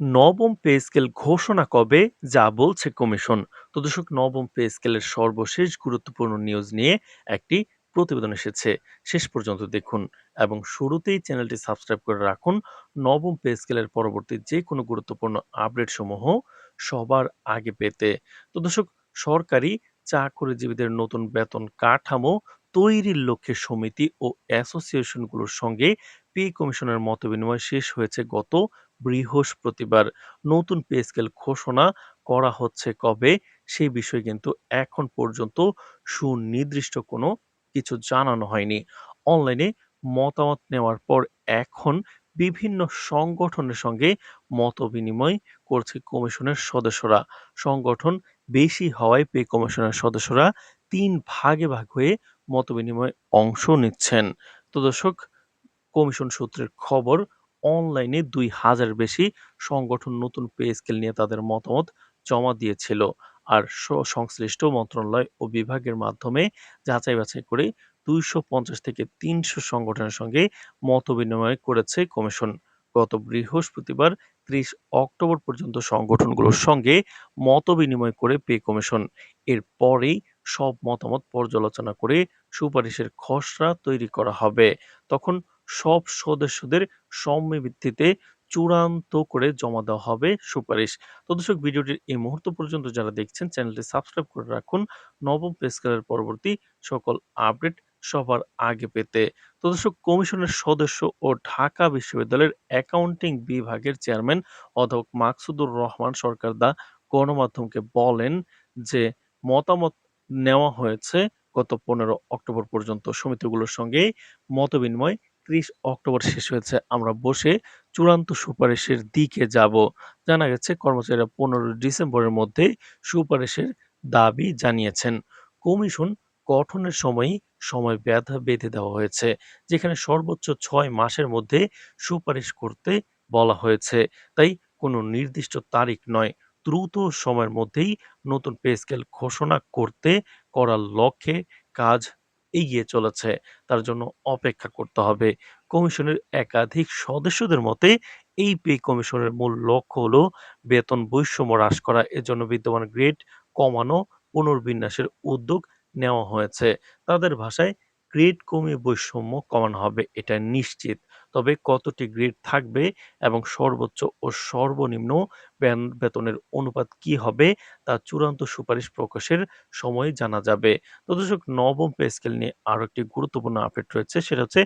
নবম pay scale ঘোষণা কবে, যা বলছে কমিশন। তো দর্শক, নবম পে স্কেলের সর্বশেষ গুরুত্বপূর্ণ নিউজ নিয়ে একটি প্রতিবেদন এসেছে। শেষ পর্যন্ত দেখুন এবং শুরুতেই চ্যানেলটি সাবস্ক্রাইব করে রাখুন। নবম পে স্কেলের পরবর্তী যে কোনো গুরুত্বপূর্ণ আপডেট সমূহ সবার আগে পেতে। তো দর্শক, সরকারি চাকরিজীবীদের নতুন বেতন কাঠামো তৈরির লক্ষ্যে সমিতি ও অ্যাসোসিয়েশনগুলোর সঙ্গে পে কমিশনের মতবিনিময় শেষ হয়েছে গত বৃহস্পতিবার নতুন পে স্কেল ঘোষণা করা হচ্ছে। কবে? সেই বিষয়ে কিন্তু এখন পর্যন্ত সুনির্দিষ্ট কোনো কিছু জানানো হয়নি। অনলাইনে মতামত নেওয়ার পর এখন বিভিন্ন সংগঠনের সঙ্গে মত বিনিময় করছে কমিশনের সদস্যরা। সংগঠন বেশি হওয়ায় পে কমিশনের সদস্যরা তিন ভাগে ভাগ হয়ে মত বিনিময়ে অংশ নিচ্ছেন। তো দর্শক, কমিশন সূত্রের খবর অনলাইনে দুই হাজার বেশি সংগঠন নতুন পে স্কেল নিয়ে তাদের মতামত জমা দিয়েছিল। আর সংশ্লিষ্ট মন্ত্রণালয় ও বিভাগের মাধ্যমে যাচাই বাছাই করে দুইশো পঞ্চাশ থেকে তিনশো সংগঠনের সঙ্গে মত বিনিময় করেছে কমিশন। গত বৃহস্পতিবার ত্রিশ অক্টোবর পর্যন্ত সংগঠনগুলোর সঙ্গে মত বিনিময় করে পে কমিশন। এর পরেই সব মতামত পর্যালোচনা করে সুপারিশের খসড়া তৈরি করা হবে। তখন সব সদস্যদের ভিত্তিতে চূড়ান্ত করে জমা দেওয়া হবে সুপারিশ। তো দর্শক ভিডিওটির এই মুহূর্ত পর্যন্ত যারা দেখছেন, চ্যানেলটি সাবস্ক্রাইব করে রাখুন। নবম পে পরবর্তী সকল আপডেট সবার আগে পেতে। তো দর্শক, কমিশনের সদস্য ও ঢাকা বিশ্ববিদ্যালয়ের অ্যাকাউন্টিং বিভাগের চেয়ারম্যান অধ্যাপক মাকসুদুর রহমান সরকার দা গণমাধ্যমকে বলেন যে, মতামত নেওয়া হয়েছে গত পনেরো অক্টোবর পর্যন্ত। সমিতিগুলোর সঙ্গে মতবিনিময় ত্রিশ অক্টোবর শেষ হয়েছে। আমরা বসে চূড়ান্ত সুপারিশের দিকে যাব। জানা গেছে, কর্মচারীরা পনেরো ডিসেম্বরের মধ্যে সুপারিশের দাবি জানিয়েছেন। কমিশন গঠনের সময়ই সময় ব্যথা বেঁধে দেওয়া হয়েছে, যেখানে সর্বোচ্চ ছয় মাসের মধ্যে সুপারিশ করতে বলা হয়েছে। তাই কোনো নির্দিষ্ট তারিখ নয়, দ্রুত সময়ের মধ্যেই নতুন পে স্কেল ঘোষণা করতে করার লক্ষ্যে কাজ এগিয়ে চলেছে। তার জন্য অপেক্ষা করতে হবে। কমিশনের একাধিক সদস্যদের মতে, এই পে কমিশনের মূল লক্ষ্য হল বেতন বৈষম্য হ্রাস করা। এজন্য বিদ্যমান গ্রেড কমানো পুনর্বিন্যাসের উদ্যোগ নেওয়া হয়েছে। তাদের ভাষায়, গ্রেড কমিয়ে বৈষম্য কমানো হবে। এটা নিশ্চিত। তবে কতটি গ্রেড থাকবে এবং সর্বোচ্চ ও সর্বনিম্ন বেতনের অনুপাত কি হবে তা চূড়ান্ত সুপারিশ প্রকাশের সময় জানা যাবে। তো দর্শক, নবম পে স্কেল নিয়ে আরও একটি গুরুত্বপূর্ণ আপডেট রয়েছে, সেটা হচ্ছে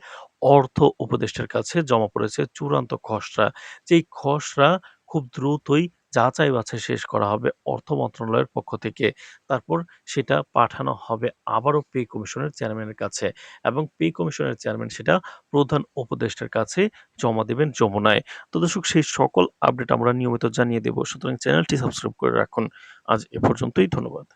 অর্থ উপদেষ্টার কাছে জমা পড়েছে চূড়ান্ত খসড়া। যেই খসড়া খুব দ্রুতই যাচাই বাছাই শেষ করা হবে অর্থ মন্ত্রণালয়ের পক্ষ থেকে। তারপর সেটা পাঠানো হবে আবারও পে কমিশনের চেয়ারম্যানের কাছে এবং পে কমিশনের চেয়ারম্যান সেটা প্রধান উপদেষ্টার কাছে জমা দেবেন যমুনায়। তো দর্শক, সেই সকল আপডেট আমরা নিয়মিত জানিয়ে দেব। সুতরাং চ্যানেলটি সাবস্ক্রাইব করে রাখুন। আজ এ পর্যন্তই, ধন্যবাদ।